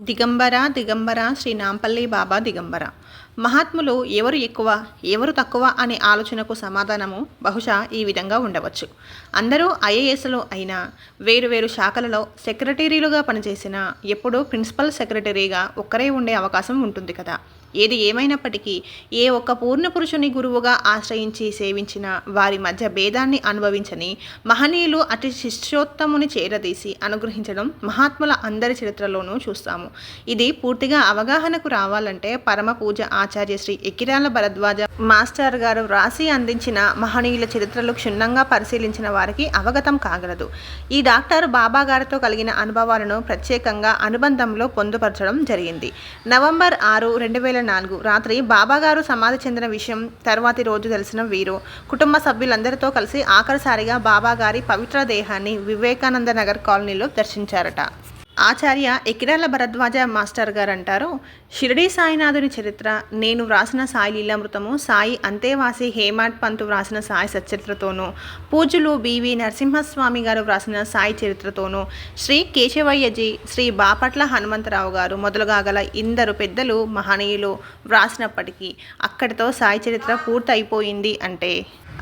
దిగంబర దిగంబర శ్రీ నాంపల్లి బాబా దిగంబర. మహాత్ములు ఎవరు ఎక్కువ ఎవరు తక్కువ అనే ఆలోచనకు సమాధానము బహుశా ఈ విధంగా ఉండవచ్చు. అందరూ ఐఏఎస్లు అయినా వేరు వేరు శాఖలలో సెక్రటరీలుగా పనిచేసిన ఎప్పుడూ ప్రిన్సిపల్ సెక్రటరీగా ఒక్కరే ఉండే అవకాశం ఉంటుంది కదా. ఏది ఏమైనప్పటికీ ఏ ఒక్క పూర్ణ పురుషుని గురువుగా ఆశ్రయించి సేవించిన వారి మధ్య భేదాన్ని అనుభవించని మహనీయులు అతి శిష్యోత్తముని చేరదీసి అనుగ్రహించడం మహాత్ముల అందరి చరిత్రలోనూ చూస్తాము. ఇది పూర్తిగా అవగాహనకు రావాలంటే పరమ పూజ ఆచార్య శ్రీ ఎకిరాల భరద్వాజ మాస్టర్ గారు వ్రాసి అందించిన మహనీయుల చరిత్రలు క్షుణ్ణంగా పరిశీలించిన వారికి అవగతం కాగలదు. ఈ డాక్టర్ బాబా గారితో కలిగిన అనుభవాలను ప్రత్యేకంగా అనుబంధంలో పొందుపరచడం జరిగింది. నవంబర్ ఆరు రెండు వేల నాలుగు. రాత్రి బాబాగారు సమాధి చెందిన విషయం తర్వాతి రోజు తెలిసిన వీరు. కుటుంబ సభ్యులందరితో కలిసి ఆఖరిసారిగా బాబాగారి పవిత్ర దేహాన్ని వివేకానంద నగర్ కాలనీలో దర్శించారట. ఆచార్య ఎకిరాల భరద్వాజ మాస్టర్ గారు అంటారు షిరిడి సాయినాథుని చరిత్ర నేను వ్రాసిన సాయి లీలామృతము సాయి అంతేవాసి హేమాడ్ పంతు వ్రాసిన సాయి సచరిత్రతోనూ పూజలు బివి నరసింహస్వామి గారు వ్రాసిన సాయి చరిత్రతోనూ శ్రీ కేశవయ్యజీ శ్రీ బాపట్ల హనుమంతరావు గారు మొదలుగా గల ఇందరు పెద్దలు మహనీయులు వ్రాసినప్పటికీ అక్కడితో సాయి చరిత్ర పూర్తయిపోయింది అంటే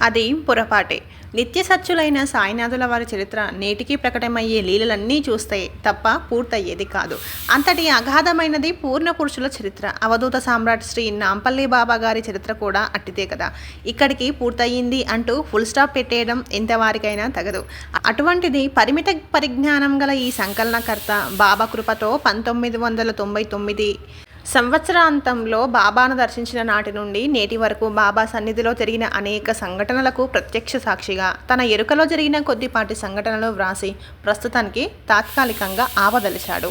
అది పొరపాటే. నిత్య సత్యులైన సాయినాథుల వారి చరిత్ర నేటికి ప్రకటమయ్యే లీలలన్నీ చూస్తే తప్ప పూర్తయ్యేది కాదు. అంతటి అగాధమైనది పూర్ణ పురుషుల చరిత్ర. అవధూత సామ్రాట్ శ్రీ నాంపల్లి బాబా గారి చరిత్ర కూడా అట్టిదే కదా. ఇక్కడికి పూర్తయింది అంటూ ఫుల్ స్టాప్ పెట్టేయడం ఎంతవారికైనా తగదు. అటువంటిది పరిమిత పరిజ్ఞానం గల ఈ సంకలనకర్త బాబా కృపతో పంతొమ్మిది వందల తొంభై తొమ్మిది సంవత్సరాంతంలో బాబాను దర్శించిన నాటి నుండి నేటి వరకు బాబా సన్నిధిలో జరిగిన అనేక సంఘటనలకు ప్రత్యక్ష సాక్షిగా తన ఎరుకలో జరిగిన కొద్దిపాటి సంఘటనలు వ్రాసి ప్రస్తుతానికి తాత్కాలికంగా ఆవదలిచాడు.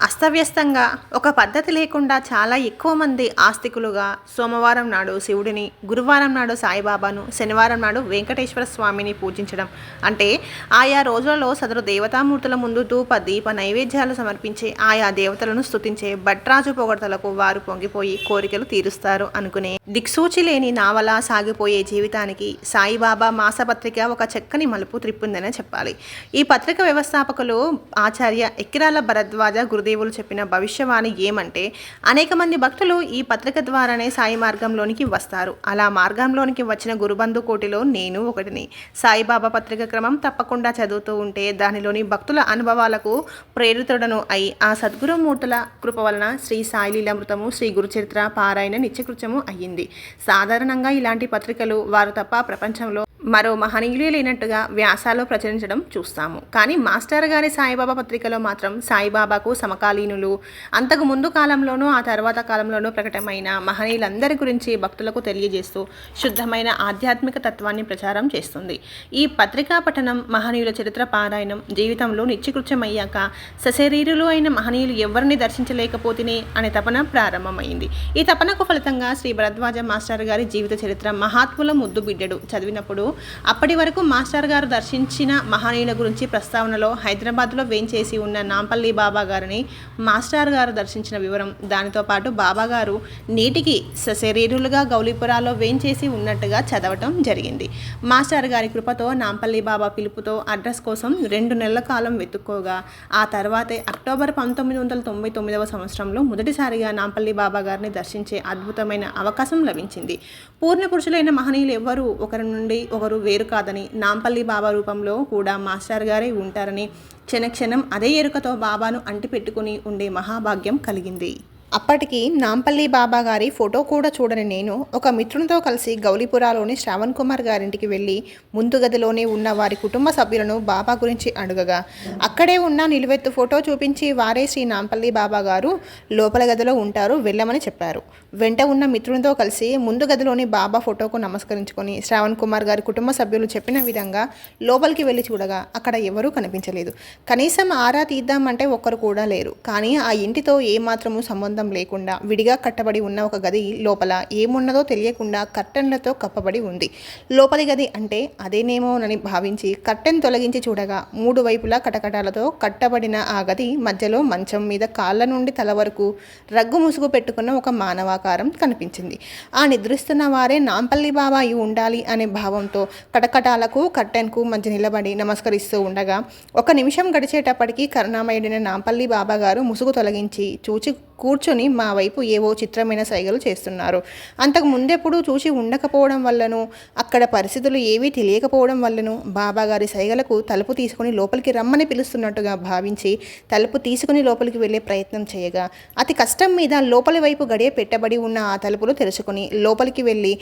అస్తవ్యస్తంగా ఒక పద్ధతి లేకుండా చాలా ఎక్కువ మంది ఆస్తికులుగా సోమవారం నాడు శివుడిని గురువారం నాడు సాయిబాబాను శనివారం నాడు వెంకటేశ్వర స్వామిని పూజించడం. అంటే ఆయా రోజులలో సదరు దేవతామూర్తుల ముందు ధూప దీప నైవేద్యాలు సమర్పించే ఆయా దేవతలను స్తుతించే భట్రాజు పొగడతలకు వారు పొంగిపోయి కోరికలు తీరుస్తారు అనుకునే దిక్సూచి లేని నావలా సాగిపోయే జీవితానికి సాయిబాబా మాసపత్రిక ఒక చక్కని మలుపు త్రిప్పుందనే చెప్పాలి. ఈ పత్రిక వ్యవస్థాపకులు ఆచార్య ఎక్కిరాల భరద్వాజ గురు గురుదేవులు చెప్పిన భవిష్యవాణి ఏమంటే అనేక మంది భక్తులు ఈ పత్రిక ద్వారానే సాయి మార్గంలోనికి వస్తారు. అలా మార్గంలోనికి వచ్చిన గురుబంధు కోటిలో నేను ఒకటిని. సాయిబాబా పత్రిక క్రమం తప్పకుండా చదువుతూ ఉంటే దానిలోని భక్తుల అనుభవాలకు ప్రేరితుడను అయి ఆ సద్గురుమూర్తుల కృప వలన శ్రీ సాయి లీలామృతము శ్రీ గురుచరిత్ర పారాయణ నిత్యకృత్యము అయ్యింది. సాధారణంగా ఇలాంటి పత్రికలు వారు తప్ప ప్రపంచంలో మరో మహనీయులే లేనట్టుగా వ్యాసాలు ప్రచురించడం చూస్తాము. కానీ మాస్టర్ గారి సాయిబాబా పత్రికలో మాత్రం సాయిబాబాకు సమకాలీనులు అంతకు ముందు కాలంలోనూ ఆ తర్వాత కాలంలోనూ ప్రకటమైన మహనీయులందరి గురించి భక్తులకు తెలియజేస్తూ శుద్ధమైన ఆధ్యాత్మిక తత్వాన్ని ప్రచారం చేస్తుంది. ఈ పత్రికా పఠనం మహనీయుల చరిత్ర పారాయణం జీవితంలో నిత్యకృత్యమయ్యాక సశరీరులు అయిన మహనీయులు ఎవరిని దర్శించలేకపోతేనే అనే తపన ప్రారంభమైంది. ఈ తపనకు ఫలితంగా శ్రీ భరద్వాజ మాస్టర్ గారి జీవిత చరిత్ర మహాత్ముల ముద్దు బిడ్డడు. చదివినప్పుడు అప్పటి వరకు మాస్టర్ గారు దర్శించిన మహనీయుల గురించి ప్రస్తావనలో హైదరాబాద్లో వేంచేసి ఉన్న నాంపల్లి బాబా గారిని మాస్టర్ గారు దర్శించిన వివరం. దానితో పాటు బాబా గారు నీటికి సశరీరులుగా గౌలీపురాలో వేంచేసి ఉన్నట్టుగా చదవటం జరిగింది. మాస్టర్ గారి కృపతో నాంపల్లి బాబా పిలుపుతో అడ్రస్ కోసం రెండు నెలల కాలం వెతుక్కోగా ఆ తర్వాతే అక్టోబర్ పంతొమ్మిది వందల తొంభై తొమ్మిదవ సంవత్సరంలో మొదటిసారిగా నాంపల్లి బాబా గారిని దర్శించే అద్భుతమైన అవకాశం లభించింది. పూర్ణ పురుషులైన మహనీయులు ఎవ్వరూ ఒకరి నుండి ఒకరు వేరు కాదని నాంపల్లి బాబా రూపంలో కూడా మాస్టర్ గారే ఉంటారని క్షణక్షణం అదే ఎరుకతో బాబాను అంటిపెట్టుకుని ఉండే మహాభాగ్యం కలిగింది. అప్పటికి నాంపల్లి బాబా గారి ఫోటో కూడా చూడని నేను ఒక మిత్రునితో కలిసి గౌలీపురాలోని శ్రావణ్ కుమార్ గారింటికి వెళ్ళి ముందు గదిలోనే ఉన్న వారి కుటుంబ సభ్యులను బాబా గురించి అడుగగా. అక్కడే ఉన్న నిలువెత్తు ఫోటో చూపించి వారే శ్రీ నాంపల్లి బాబా గారు లోపల గదిలో ఉంటారు వెళ్ళమని చెప్పారు. వెంట ఉన్న మిత్రునితో కలిసి ముందు గదిలోని బాబా ఫోటోకు నమస్కరించుకొని శ్రావణ్ కుమార్ గారి కుటుంబ సభ్యులు చెప్పిన విధంగా లోపలికి వెళ్ళి చూడగా అక్కడ ఎవరూ కనిపించలేదు. కనీసం ఆరా తీద్దామంటే ఒక్కరు కూడా లేరు. కానీ ఆ ఇంటితో ఏమాత్రము సంబంధం సంబంధం లేకుండా విడిగా కట్టబడి ఉన్న ఒక గది లోపల ఏమున్నదో తెలియకుండా కర్టెన్లతో కప్పబడి ఉంది. లోపలి గది అంటే అదేనేమోనని భావించి కర్టెన్ తొలగించి చూడగా మూడు వైపులా కటకటాలతో కట్టబడిన ఆ గది మధ్యలో మంచం మీద కాళ్ళ నుండి తల వరకు రగ్గు ముసుగు పెట్టుకున్న ఒక మానవాకారం కనిపించింది. ఆ నిద్రిస్తున్న వారే నాంపల్లి బాబా అయి ఉండాలి అనే భావంతో కటకటాలకు కర్టెన్కు మధ్య నిలబడి నమస్కరిస్తూ ఉండగా ఒక నిమిషం గడిచేటప్పటికీ కరుణామయుడైన నాంపల్లి బాబా గారు ముసుగు తొలగించి చూచి కూర్చొని మా వైపు ఏవో చిత్రమైన సైగలు చేస్తున్నారు. అంతకు ముందెప్పుడు చూసి ఉండకపోవడం వల్లను అక్కడ పరిస్థితులు ఏవీ తెలియకపోవడం వల్లను బాబాగారి సైగలకు తలుపు తీసుకుని లోపలికి రమ్మని పిలుస్తున్నట్టుగా భావించి తలుపు తీసుకుని లోపలికి వెళ్ళే ప్రయత్నం చేయగా అతి కష్టం మీద లోపలి వైపు గడియ పెట్టబడి ఉన్న ఆ తలుపులు తెరుచుకొని లోపలికి వెళ్ళి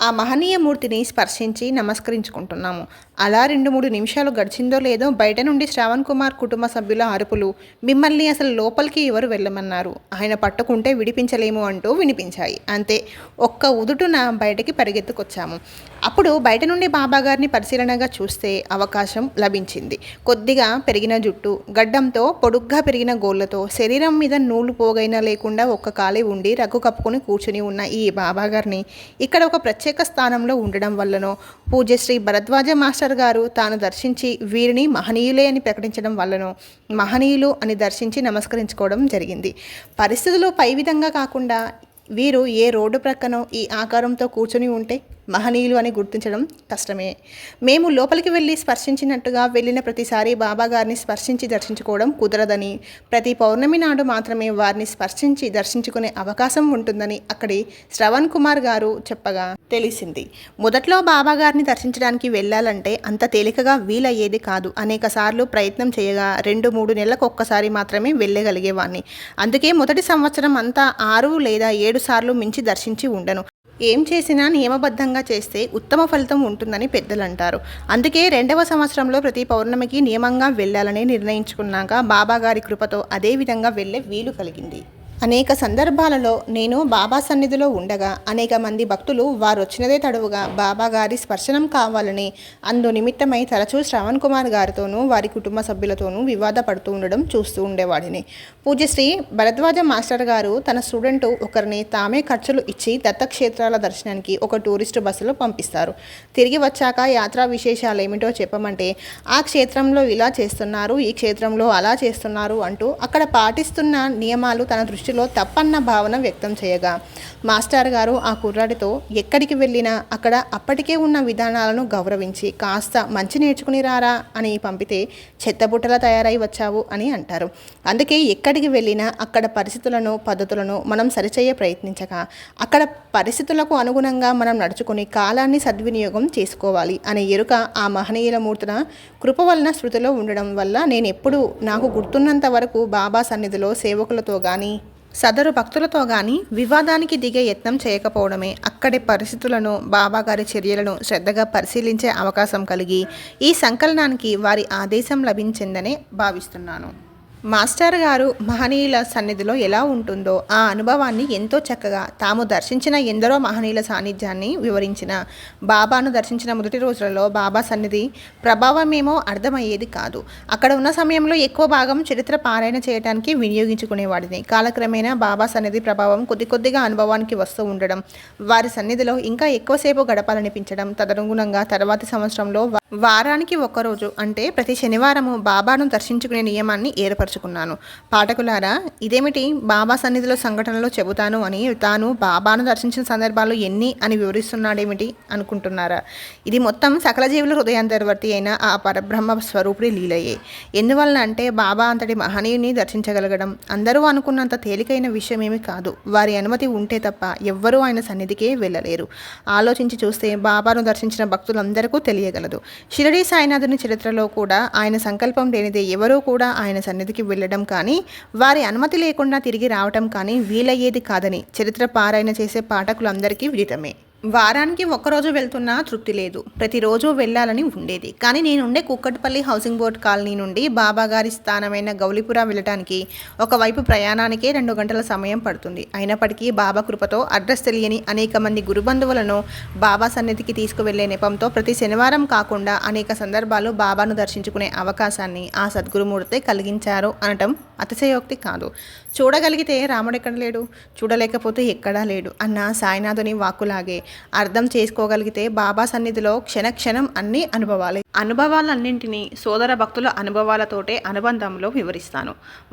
ఆ మహనీయ మూర్తిని స్పర్శించి నమస్కరించుకుంటున్నాము. అలా రెండు మూడు నిమిషాలు గడిచిందో లేదో బయట నుండి శ్రావణ్ కుమార్ కుటుంబ సభ్యుల అరుపులు మిమ్మల్ని అసలు లోపలికి ఎవరు వెళ్ళమన్నారు? ఆయన పట్టుకుంటే విడిపించలేము అంటూ వినిపించాయి. అంతే ఒక్క ఉదుటున బయటకి పరిగెత్తుకొచ్చాము. అప్పుడు బయట నుండి బాబాగారిని పరిశీలనగా చూస్తే అవకాశం లభించింది. కొద్దిగా పెరిగిన జుట్టు గడ్డంతో పొడుగ్గా పెరిగిన గోళ్ళతో శరీరం మీద నూలు పోగైనా లేకుండా ఒక్క కాలే ఉండి రగ్గు కప్పుకొని కూర్చుని ఉన్న ఈ బాబాగారిని ఇక్కడ ఒక ప్రత్యేక స్థానంలో ఉండడం వల్లనో పూజశ్రీ భరద్వాజ మాస్టర్ గారు తాను దర్శించి వీరిని మహనీయులే అని ప్రకటించడం వల్లనో మహనీయులు అని దర్శించి నమస్కరించుకోవడం జరిగింది. పరిస్థితులు పై విధంగా కాకుండా వీరు ఏ రోడ్డు ప్రక్కనో ఈ ఆకారంతో కూర్చొని ఉంటే మహనీయులు అని గుర్తించడం కష్టమే. మేము లోపలికి వెళ్ళి స్పర్శించినట్టుగా వెళ్ళిన ప్రతిసారి బాబాగారిని స్పర్శించి దర్శించుకోవడం కుదరదని ప్రతి పౌర్ణమి నాడు మాత్రమే వారిని స్పర్శించి దర్శించుకునే అవకాశం ఉంటుందని అక్కడి శ్రవణ్ కుమార్ గారు చెప్పగా. తెలిసింది. మొదట్లో బాబాగారిని దర్శించడానికి వెళ్ళాలంటే అంత తేలికగా వీలయ్యేది కాదు. అనేకసార్లు ప్రయత్నం చేయగా రెండు మూడు నెలలకు ఒక్కసారి మాత్రమే వెళ్ళగలిగేవాడిని అందుకే మొదటి సంవత్సరం అంతా ఆరు లేదా ఏడు సార్లు మించి దర్శించి ఉండను. ఏం చేసినా నియమబద్ధంగా చేస్తే ఉత్తమ ఫలితం ఉంటుందని పెద్దలు అంటారు అందుకే రెండవ సంవత్సరంలో ప్రతి పౌర్ణమికి నియమంగా వెళ్ళాలని నిర్ణయించుకున్నాక బాబా గారి కృపతో అదే విధంగా వెళ్ళే వీలు కలిగింది. అనేక సందర్భాలలో నేను బాబా సన్నిధిలో ఉండగా అనేక మంది భక్తులు వారు వచ్చినదే తడువుగా బాబా గారి స్పర్శనం కావాలని అందు నిమిత్తమై తరచూ శ్రవణ్ కుమార్ గారితోనూ వారి కుటుంబ సభ్యులతోనూ వివాదపడుతూ ఉండడం చూస్తూ ఉండేవాడిని. పూజ్యశ్రీ భరద్వాజ మాస్టర్ గారు తన స్టూడెంట్ ఒకరిని తామే ఖర్చులు ఇచ్చి దత్తక్షేత్రాల దర్శనానికి ఒక టూరిస్టు బస్సులో పంపిస్తారు. తిరిగి వచ్చాక యాత్రా విశేషాలు ఏమిటో చెప్పమంటే ఆ క్షేత్రంలో ఇలా చేస్తున్నారు ఈ క్షేత్రంలో అలా చేస్తున్నారు అంటూ అక్కడ పాటిస్తున్న నియమాలు తన దృష్టిలో తప్పన్న భావన వ్యక్తం చేయగా మాస్టర్ గారు ఆ కుర్రాడితో ఎక్కడికి వెళ్ళినా అక్కడ అప్పటికే ఉన్న విధానాలను గౌరవించి కాస్త మంచి నేర్చుకుని రారా అని పంపితే చెత్తబుట్టలా తయారై వచ్చావు అని అంటారు. అందుకే ఎక్కడికి వెళ్ళినా అక్కడ పరిస్థితులను పద్ధతులను మనం సరిచేయ ప్రయత్నించగా అక్కడ పరిస్థితులకు అనుగుణంగా మనం నడుచుకుని కాలాన్ని సద్వినియోగం చేసుకోవాలి అనే ఎరుక ఆ మహనీయుల మూర్తిన కృప వలన శృతిలో ఉండడం వల్ల నేను ఎప్పుడు నాకు గుర్తున్నంత వరకు బాబా సన్నిధిలో సేవకులతో కానీ సదరు భక్తులతో గాని వివాదానికి దిగే యత్నం చేయకపోవడమే అక్కడి పరిస్థితులను బాబాగారి చర్యలను శ్రద్ధగా పరిశీలించే అవకాశం కలిగి ఈ సంకలనానికి వారి ఆదేశం లభించిందనే భావిస్తున్నాను. మాస్టర్ గారు మహనీయుల సన్నిధిలో ఎలా ఉంటుందో ఆ అనుభవాన్ని ఎంతో చక్కగా తాము దర్శించిన ఎందరో మహనీయుల సాన్నిధ్యాన్ని వివరించిన. బాబాను దర్శించిన మొదటి రోజులలో బాబా సన్నిధి ప్రభావమేమో అర్థమయ్యేది కాదు. అక్కడ ఉన్న సమయంలో ఎక్కువ భాగం చరిత్ర పారాయణ చేయడానికి వినియోగించుకునేవాడిని. కాలక్రమేణా బాబా సన్నిధి ప్రభావం కొద్ది కొద్దిగా అనుభవానికి వస్తూ ఉండడం వారి సన్నిధిలో ఇంకా ఎక్కువసేపు గడపాలనిపించడం తదనుగుణంగా తర్వాతి సంవత్సరంలో వారానికి ఒక్కరోజు అంటే ప్రతి శనివారము బాబాను దర్శించుకునే నియమాన్ని ఏర్పరచుకున్నాను పాఠకులారా ఇదేమిటి బాబా సన్నిధిలో సంఘటనలో చెబుతాను అని తాను బాబాను దర్శించిన సందర్భాలు ఎన్ని అని వివరిస్తున్నాడేమిటి అనుకుంటున్నారా? ఇది మొత్తం సకల జీవుల హృదయాంతర్వర్తి అయిన ఆ పరబ్రహ్మ స్వరూపుడి లీలయే. ఎందువలన అంటే బాబా అంతటి మహనీయుని దర్శించగలగడం అందరూ అనుకున్నంత తేలికైన విషయం కాదు. వారి అనుమతి ఉంటే తప్ప ఎవ్వరూ ఆయన సన్నిధికే వెళ్ళలేరు. ఆలోచించి చూస్తే బాబాను దర్శించిన భక్తులందరికీ తెలియగలదు. షిరడీ సాయినాథుని చరిత్రలో కూడా ఆయన సంకల్పం లేనిదే ఎవరూ కూడా ఆయన సన్నిధికి వెళ్ళడం కానీ వారి అనుమతి లేకుండా తిరిగి రావటం కానీ వీలయ్యేది కాదని చరిత్ర పారాయణ చేసే పాఠకులందరికీ విదితమే. వారానికి ఒక్కరోజు వెళ్తున్నా తృప్తి లేదు. ప్రతిరోజు వెళ్ళాలని ఉండేది. కానీ నేను ఉండే కుక్కట్పల్లి హౌసింగ్ బోర్డ్ కాలనీ నుండి బాబాగారి స్థానమైన గౌలిపుర వెళ్ళటానికి ఒకవైపు ప్రయాణానికే రెండు గంటల సమయం పడుతుంది. అయినప్పటికీ బాబా కృపతో అడ్రస్ తెలియని అనేక మంది గురుబంధువులను బాబా సన్నిధికి తీసుకువెళ్ళే నెపంతో ప్రతి శనివారం కాకుండా అనేక సందర్భాలు బాబాను దర్శించుకునే అవకాశాన్ని ఆ సద్గురుమూర్తి కలిగించారు అనటం అతిశయోక్తి కాదు. చూడగలిగితే రాముడు ఎక్కడ లేడు? చూడలేకపోతే ఎక్కడా లేడు అన్న సాయినాథుని వాక్కులాగే. అర్థం చేసుకోగలిగితే బాబా సన్నిధిలో క్షణ క్షణం అన్ని అనుభవాలన్నింటినీ సోదర భక్తుల అనుభవాలతోటే అనుబంధంలో వివరిస్తాను.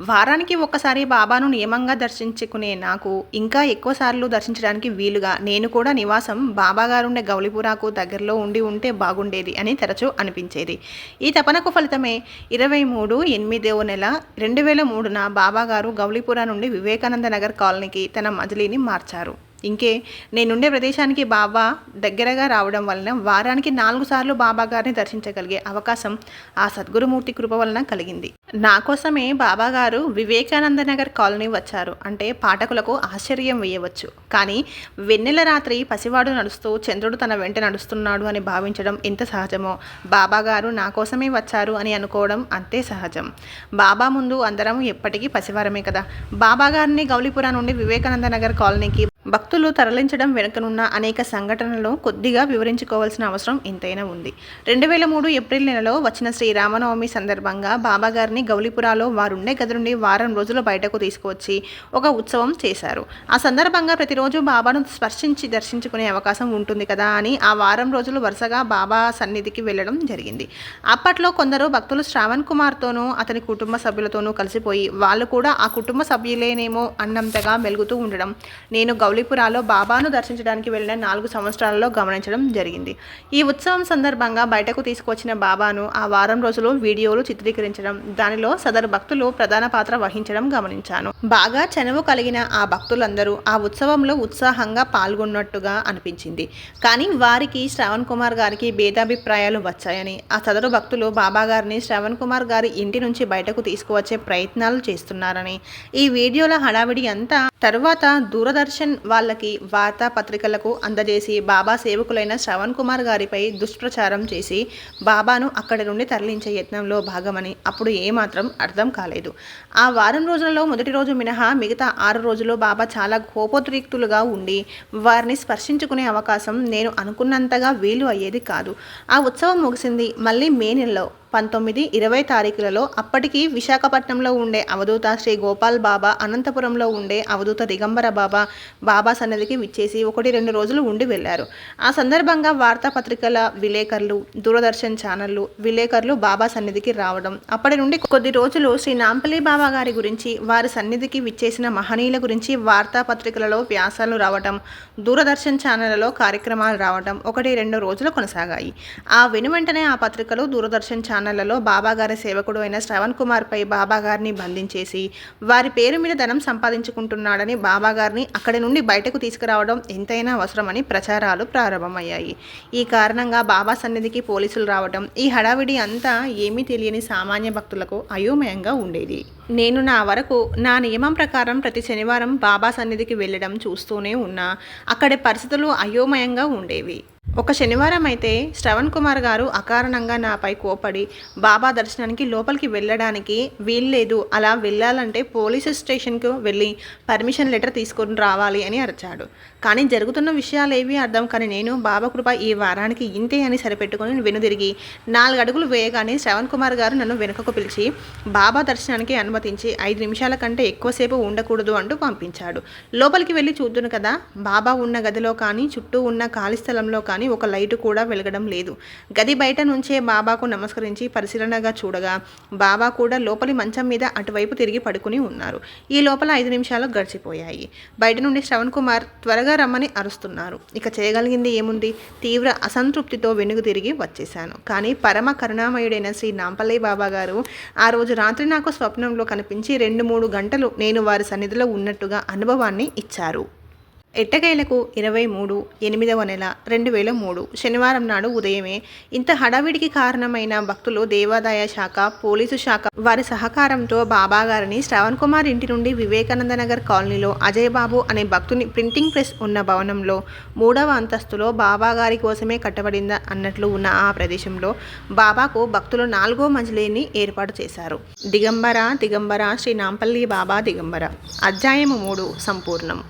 వారానికి ఒక్కసారి బాబాను నియమంగా దర్శించుకునే నాకు ఇంకా ఎక్కువసార్లు దర్శించడానికి వీలుగా నేను కూడా నివాసం బాబాగారుండే గౌలిపురాకు దగ్గరలో ఉండి ఉంటే బాగుండేది అని తరచూ అనిపించేది. ఈ తపనకు ఫలితమే ఇరవై మూడు ఎనిమిదవ నెల రెండు వేల మూడున బాబాగారు గారు నుండి వివేకానంద నగర్ కాలనీకి తన మజిలీని మార్చారు. ఇంకే నేనుండే ప్రదేశానికి బాబా దగ్గరగా రావడం వలన వారానికి నాలుగు సార్లు బాబా గారిని దర్శించగలిగే అవకాశం ఆ సద్గురుమూర్తి కృప వలన కలిగింది. నా కోసమే బాబా గారు వివేకానంద నగర్ కాలనీ వచ్చారు. అంటే పాఠకులకు ఆశ్చర్యం వేయవచ్చు. కానీ వెన్నెల రాత్రి పసివాడు నడుస్తూ చంద్రుడు తన వెంట నడుస్తున్నాడు అని భావించడం ఎంత సహజమో? బాబా గారు నా కోసమే వచ్చారు అని అనుకోవడం అంతే సహజం. బాబా ముందు అందరం ఎప్పటికీ పసివారమే కదా. బాబా గారిని గౌలిపురా నుండి వివేకానంద నగర్ కాలనీకి భక్తులు తరలించడం వెనుకనున్న అనేక సంఘటనలు కొద్దిగా వివరించుకోవాల్సిన అవసరం ఎంతైనా ఉంది. రెండు వేల మూడు ఏప్రిల్ నెలలో వచ్చిన శ్రీ రామనవమి సందర్భంగా బాబాగారిని గౌలిపురాలో వారుండే గది నుండి వారం రోజులు బయటకు తీసుకువచ్చి ఒక ఉత్సవం చేశారు. ఆ సందర్భంగా ప్రతిరోజు బాబాను స్పర్శించి దర్శించుకునే అవకాశం ఉంటుంది కదా అని ఆ వారం రోజులు వరుసగా బాబా సన్నిధికి వెళ్ళడం జరిగింది. అప్పట్లో కొందరు భక్తులు శ్రావణ్ కుమార్తోనూ అతని కుటుంబ సభ్యులతోనూ కలిసిపోయి వాళ్ళు కూడా ఆ కుటుంబ సభ్యులేనేమో అన్నంతగా మెలుగుతూ ఉండడం నేను గౌలిపురాలో బాబాను దర్శించడానికి వెళ్ళిన నాలుగు సంవత్సరాలలో గమనించడం జరిగింది. ఈ ఉత్సవం సందర్భంగా బయటకు తీసుకొచ్చిన బాబాను ఆ వారం రోజులు వీడియోలు చిత్రీకరించడం దానిలో సదరు భక్తులు ప్రధాన పాత్ర వహించడం గమనించాను. బాగా చనువు కలిగిన ఆ భక్తులందరూ ఆ ఉత్సవంలో ఉత్సాహంగా పాల్గొన్నట్టుగా అనిపించింది. కానీ వారికి శ్రవణ్ కుమార్ గారికి భేదాభిప్రాయాలు వచ్చాయని ఆ సదరు భక్తులు బాబా గారిని శ్రవణ్ కుమార్ గారి ఇంటి నుంచి బయటకు తీసుకువచ్చే ప్రయత్నాలు చేస్తున్నారని. ఈ వీడియోల హడావిడి అంతా తరువాత దూరదర్శన్ వాళ్ళకి వార్తాపత్రికలకు అందజేసి బాబా సేవకులైన శ్రవణ్ కుమార్ గారిపై దుష్ప్రచారం చేసి బాబాను అక్కడి నుండి తరలించే యత్నంలో భాగమని అప్పుడు ఏమాత్రం అర్థం కాలేదు. ఆ వారం రోజులలో మొదటి రోజు మినహా మిగతా ఆరు రోజులు బాబా చాలా కోపోద్రిక్తులుగా ఉండి వారిని స్పర్శించుకునే అవకాశం నేను అనుకున్నంతగా వీలు అయ్యేది కాదు. ఆ ఉత్సవం ముగిసింది మళ్ళీ మే నెలలో. పంతొమ్మిది ఇరవై తారీఖులలో అప్పటికి విశాఖపట్నంలో ఉండే అవధూత శ్రీ గోపాల్ బాబా అనంతపురంలో ఉండే అవధూత దిగంబర బాబా బాబా సన్నిధికి విచ్చేసి ఒకటి రెండు రోజులు ఉండి వెళ్ళారు. ఆ సందర్భంగా వార్తాపత్రికల విలేకరులు దూరదర్శన్ ఛానళ్ళు విలేకరులు బాబా సన్నిధికి రావడం అప్పటి నుండి కొద్ది రోజులు శ్రీ నాంపల్లి బాబా గారి గురించి వారి సన్నిధికి విచ్చేసిన మహనీయుల గురించి వార్తాపత్రికలలో వ్యాసాలు రావడం దూరదర్శన్ ఛానళ్ళలో కార్యక్రమాలు రావడం ఒకటి రెండు రోజులు కొనసాగాయి. ఆ వెనువెంటనే ఆ పత్రికలు దూరదర్శన్ ఛానల్ ఛానళ్ళలో బాబాగారి సేవకుడు అయిన శ్రవణ్ కుమార్పై బాబా గారిని బంధించేసి వారి పేరు మీద ధనం సంపాదించుకుంటున్నాడని బాబాగారిని అక్కడి నుండి బయటకు తీసుకురావడం ఎంతైనా అవసరమని ప్రచారాలు ప్రారంభమయ్యాయి. ఈ కారణంగా బాబా సన్నిధికి పోలీసులు రావడం ఈ హడావిడి అంతా ఏమీ తెలియని సామాన్య భక్తులకు అయోమయంగా ఉండేది. నేను నా వరకు నా నియమం ప్రకారం ప్రతి శనివారం బాబా సన్నిధికి వెళ్ళడం చూస్తూనే ఉన్నా. అక్కడి పరిస్థితులు అయోమయంగా ఉండేవి. ఒక శనివారం అయితే శ్రవణ్ కుమార్ గారు అకారణంగా నాపై కోపడి బాబా దర్శనానికి లోపలికి వెళ్ళడానికి వీల్లేదు. అలా వెళ్ళాలంటే పోలీసు స్టేషన్కు వెళ్ళి పర్మిషన్ లెటర్ తీసుకొని రావాలి అని అరిచాడు. కానీ జరుగుతున్న విషయాలు ఏవి అర్థం కానీ నేను బాబా కృప ఈ వారానికి ఇంతే అని సరిపెట్టుకొని వెనుదిరిగి నాలుగు అడుగులు వేయగానే శ్రవణ్ కుమార్ గారు నన్ను వెనుకకు పిలిచి బాబా దర్శనానికి అనుమతించి ఐదు నిమిషాల కంటే ఎక్కువసేపు ఉండకూడదు అంటూ పంపించాడు. లోపలికి వెళ్ళి చూద్దును కదా. బాబా ఉన్న గదిలో కానీ చుట్టూ ఉన్న ఖాళీ స్థలంలో కానీ ఒక లైటు కూడా వెలగడం లేదు. గది బయట నుంచే బాబాకు నమస్కరించి పరిశీలనగా చూడగా బాబా కూడా లోపలి మంచం మీద అటువైపు తిరిగి పడుకుని ఉన్నారు. ఈ లోపల ఐదు నిమిషాలు గడిచిపోయాయి. బయట నుండి శ్రవణ్ కుమార్ త్వరగా రమ్మని అరుస్తున్నారు. ఇక చేయగలిగింది ఏముంది? తీవ్ర అసంతృప్తితో వెనుగు తిరిగి వచ్చేశాను. కానీ పరమ కరుణామయుడైన శ్రీ నాంపల్లయ్య బాబా గారు ఆ రోజు రాత్రి నాకు స్వప్నంలో కనిపించి రెండు మూడు గంటలు నేను వారి సన్నిధిలో ఉన్నట్టుగా అనుభవాన్ని ఇచ్చారు. ఎట్టకేలకు ఇరవై మూడు ఎనిమిదవ నెల రెండు వేల మూడు. శనివారం నాడు ఉదయమే ఇంత హడావిడికి కారణమైన భక్తులు దేవాదాయ శాఖ పోలీసు శాఖ వారి సహకారంతో బాబాగారిని శ్రవణ్ కుమార్ ఇంటి నుండి వివేకానంద నగర్ కాలనీలో అజయ్ బాబు అనే భక్తుని ప్రింటింగ్ ప్రెస్ ఉన్న భవనంలో మూడవ అంతస్తులో బాబా గారి కోసమే కట్టబడిందా అన్నట్లు ఉన్న ఆ ప్రదేశంలో బాబాకు భక్తులు నాలుగో మంజిలీని ఏర్పాటు చేశారు. దిగంబర దిగంబర శ్రీ నాంపల్లి బాబా దిగంబర. అధ్యాయము మూడు సంపూర్ణం.